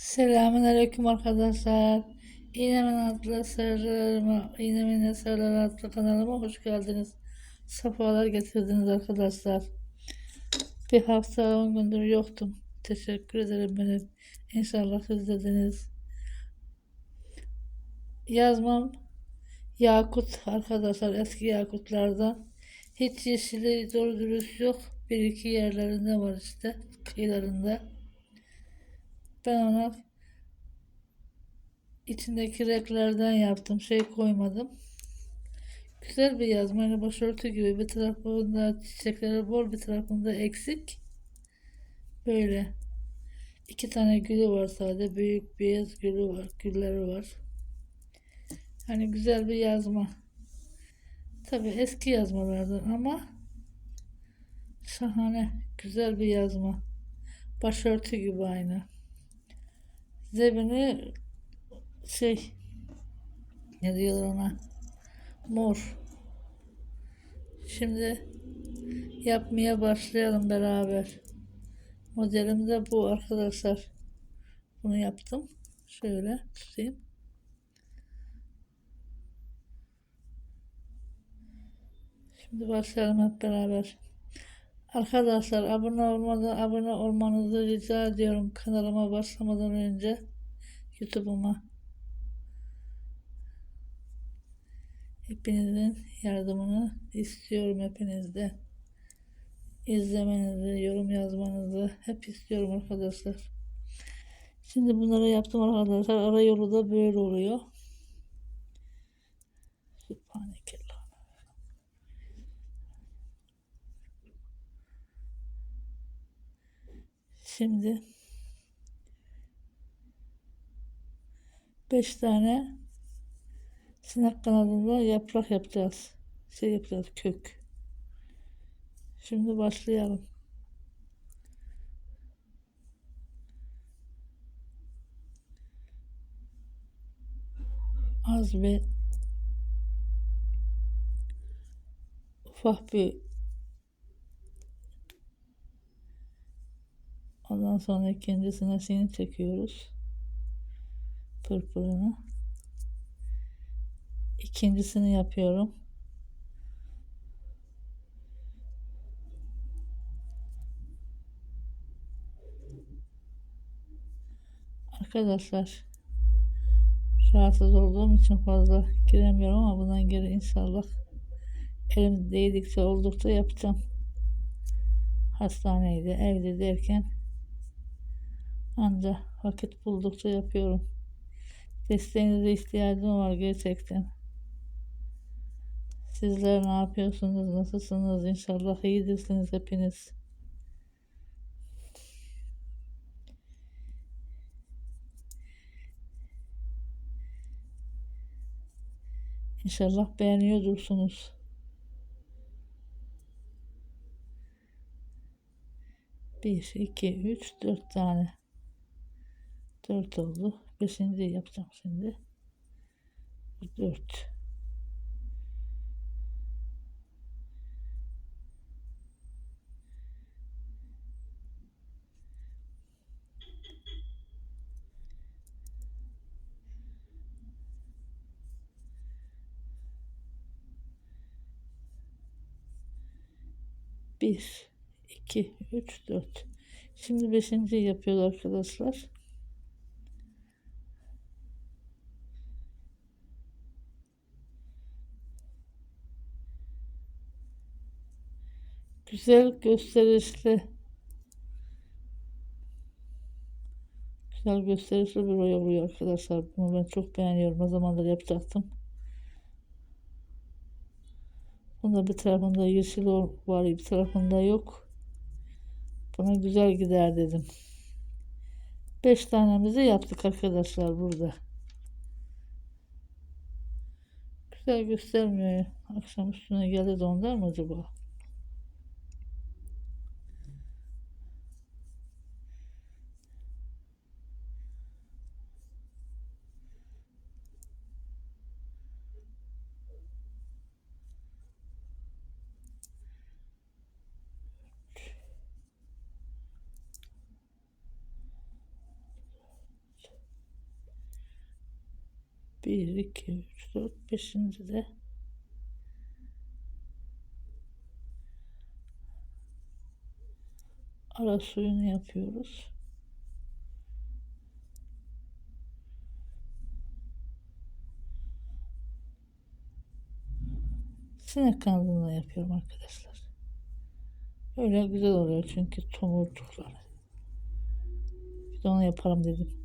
Selamünaleyküm arkadaşlar. İğnemin adlı sırlarıma, İğnemin Sırları adlı kanalıma hoş geldiniz. Safalar getirdiniz arkadaşlar. Bir hafta on gündür yoktum. Teşekkür ederim benim. İnşallah izlediniz. Yazmam Yakut arkadaşlar eski Yakutlardan. Hiç yeşili doğru dürüst yok. Bir iki yerlerinde var işte kıyılarında. Ben ona içindeki renklerden yaptım. Şey koymadım. Güzel bir yazma. Yani başörtü gibi. Bir tarafında çiçekleri bol bir tarafında eksik. Böyle. iki tane gülü var sadece. Büyük beyaz gülü var. Gülleri var. Hani güzel bir yazma. Tabi eski yazmalardan ama şahane. Güzel bir yazma. Başörtü gibi aynı zebini şey ne diyorlar ona? Mor. Şimdi yapmaya başlayalım beraber. Modelim de bu arkadaşlar. Bunu yaptım. Şöyle tutayım. Şimdi başlayalım hep beraber Arkadaşlar abone olmadan abone olmanızı rica ediyorum kanalıma başlamadan önce YouTube'uma. Hepinizin yardımını istiyorum hepinizde. İzlemenizi, yorum yazmanızı hep istiyorum arkadaşlar. Şimdi bunları yaptım arkadaşlar. Ara yolu da böyle oluyor. Şimdi 5 tane sinek kanadında yaprak yapacağız. Şey yapacağız kök. Şimdi başlayalım. Az bir ufak bir sonra ikincisine seni çekiyoruz. Pırpırını. İkincisini yapıyorum. Arkadaşlar rahatsız olduğum için fazla giremiyorum ama bundan geri inşallah elim değdikçe oldukça yapacağım. Hastaneydi, evde derken Anca vakit buldukça yapıyorum. Desteğinize ihtiyacım var gerçekten. Sizler ne yapıyorsunuz? Nasılsınız? İnşallah iyidirsiniz hepiniz. İnşallah beğeniyordursunuz. Bir, iki, üç, dört tane. 4 oldu. 5. yapacağım şimdi. 4 1 2 3 4 Şimdi beşinci yapıyorlar arkadaşlar. Güzel gösterişli. Güzel gösterişli bir oy oluyor arkadaşlar. Bunu ben çok beğeniyorum. Ne zamandır yapacaktım. Bunda bir tarafında yeşil var bir tarafında yok. Buna güzel gider dedim. 5 tanemizi yaptık arkadaşlar burada. Güzel göstermiyor. Akşam üstüne geldi de mı acaba 1, 2, 3, 4, 5. de ara suyunu yapıyoruz. Sinek kanadından yapıyorum arkadaşlar. Öyle güzel oluyor çünkü tomurcuklar. Bir de onu yaparım dedim.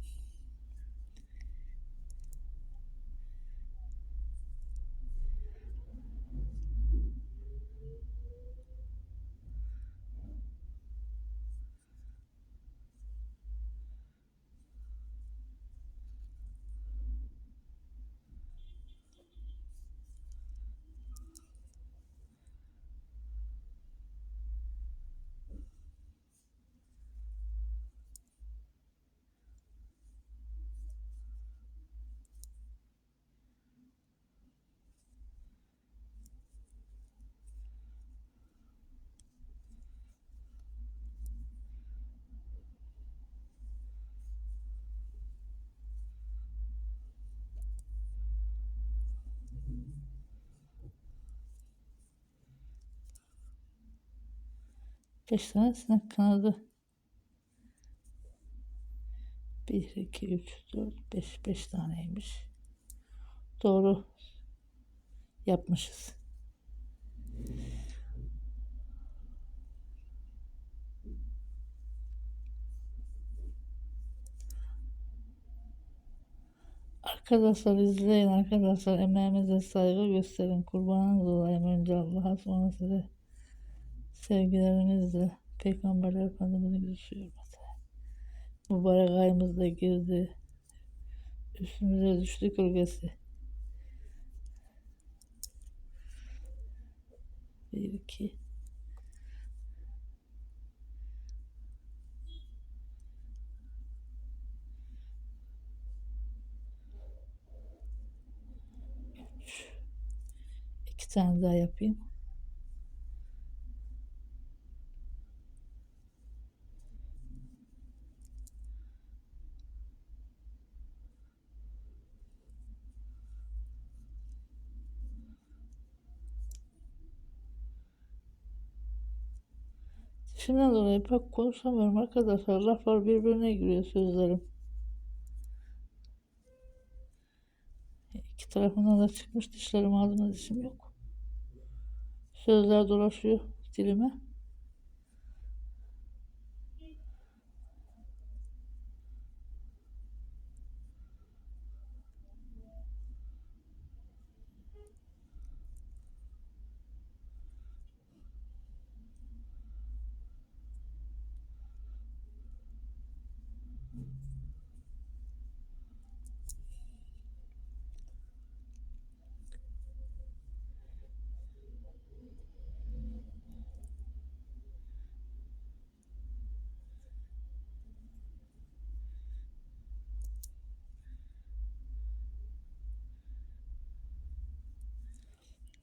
Beş tane sinek kanadı. 1, 2, 3, 4, 5. 5 taneymiş. Doğru yapmışız. Arkadaşlar izleyin arkadaşlar emeğimize saygı gösterin kurbanınız olayım önce Allah'a sonra size sevgilerimizle Peygamberler Efendimiz'in yüzü hürmeti. Mübarek ayımız da girdi. Üstümüze düştü gölgesi. Bir, iki. Üç. İki tane daha yapayım. Şimdiden dolayı pek konuşamıyorum arkadaşlar. Laflar birbirine giriyor sözlerim. İki tarafından da çıkmış dişlerim ağzıma dişim yok. Sözler dolaşıyor dilime.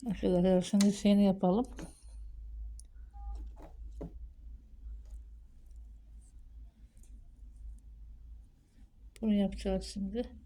Arkadaşlar şimdi şeyini yapalım. Bunu yapacağız şimdi.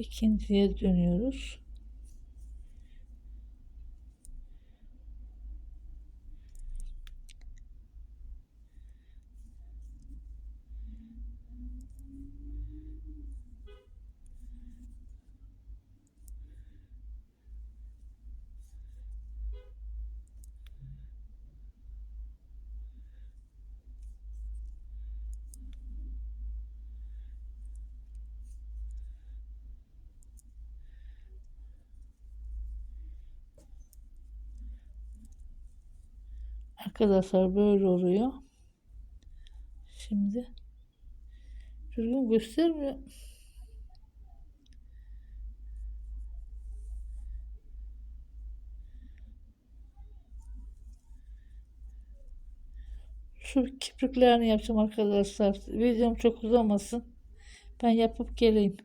İkinciye dönüyoruz. Arkadaşlar böyle oluyor. Şimdi düzgün göstermiyor. Şu kipriklerini yapacağım arkadaşlar. Videom çok uzamasın. Ben yapıp geleyim.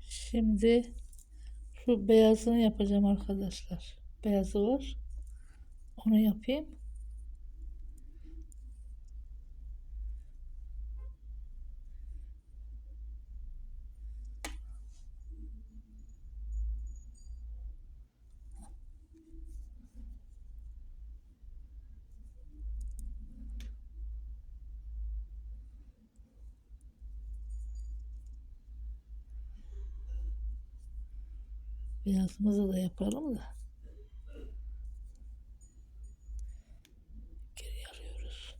Şimdi şu beyazını yapacağım arkadaşlar. Beyazı var. Onu yapayım. Beyazımızı da yapalım da. Geri alıyoruz.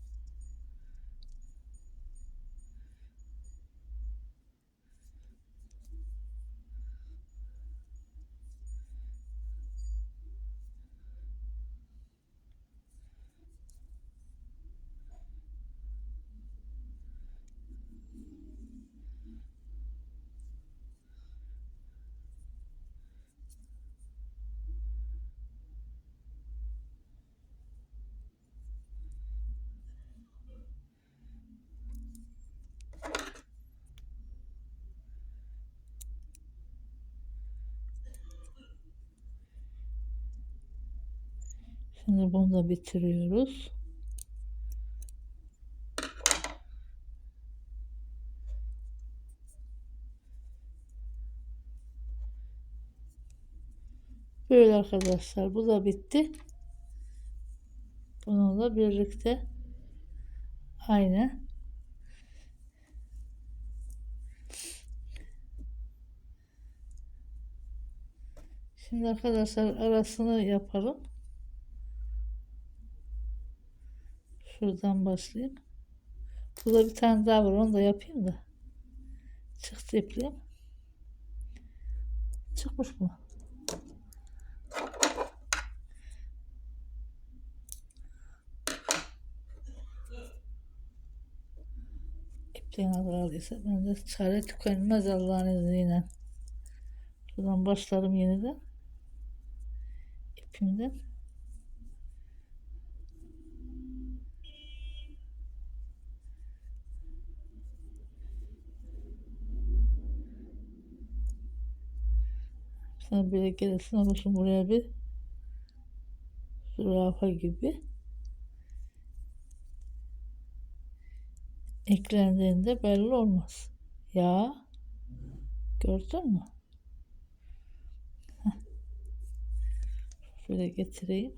Şimdi bunu da bitiriyoruz. Böyle arkadaşlar bu da bitti. Bununla birlikte aynı. Şimdi arkadaşlar arasını yapalım. Şuradan başlayayım. Burada bir tane daha var. Onu da yapayım da. Çıktı ipliğim. Çıkmış mı? İpliğin adı aldıysa ben de çare tükenmez Allah'ın izniyle. Şuradan başlarım yeniden. İpimden. Sen böyle gelirsin olursun buraya bir zürafa gibi. Eklendiğinde belli olmaz. Ya gördün mü? Heh. Şöyle getireyim.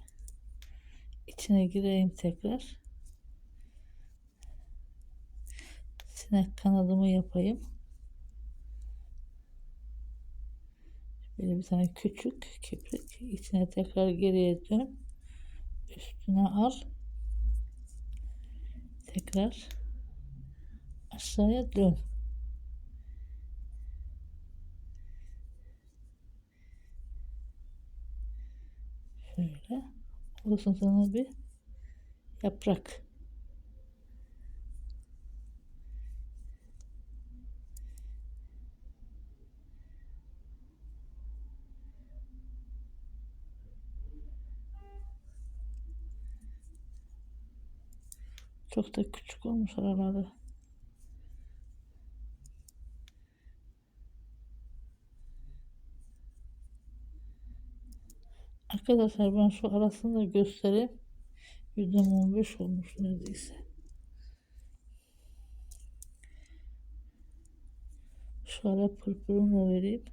İçine gireyim tekrar. Sinek kanadımı yapayım. Böyle bir tane küçük kiprik içine tekrar geriye dön. Üstüne al. Tekrar aşağıya dön. Şöyle. Olsun sana bir yaprak. Çok da küçük olmuş araları. Arkadaşlar ben şu arasını da göstereyim. Videom 15 olmuş neredeyse. Şöyle pırpırını da vereyim.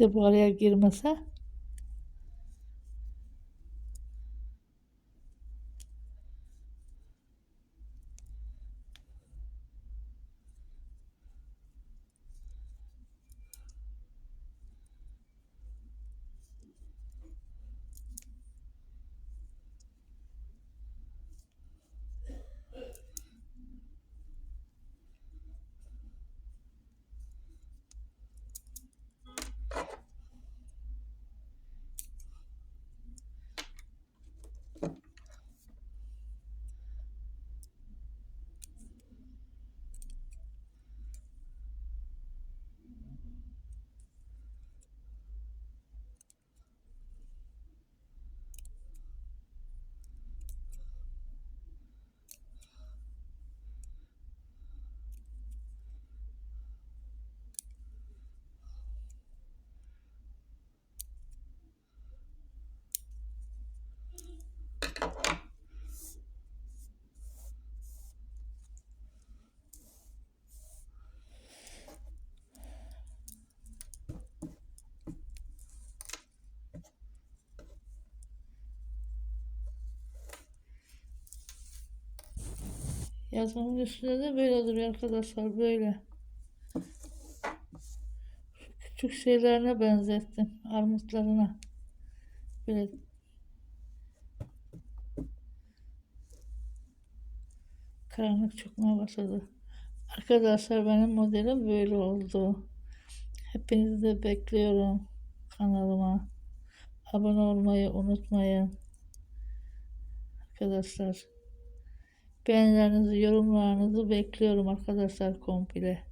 Bize bu araya girmese yazmanın üstünde de böyle duruyor arkadaşlar böyle. Şu küçük şeylerine benzettim. Armutlarına. Böyle karanlık çıkmaya başladı. Arkadaşlar benim modelim böyle oldu. Hepinizi de bekliyorum kanalıma. Abone olmayı unutmayın. Arkadaşlar. Beğenilerinizi, yorumlarınızı bekliyorum arkadaşlar komple.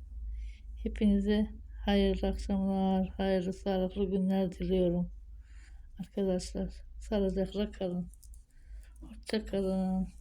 Hepinize hayırlı akşamlar, hayırlı sağlıklı günler diliyorum. Arkadaşlar sağlıcakla kalın. Hoşça kalın.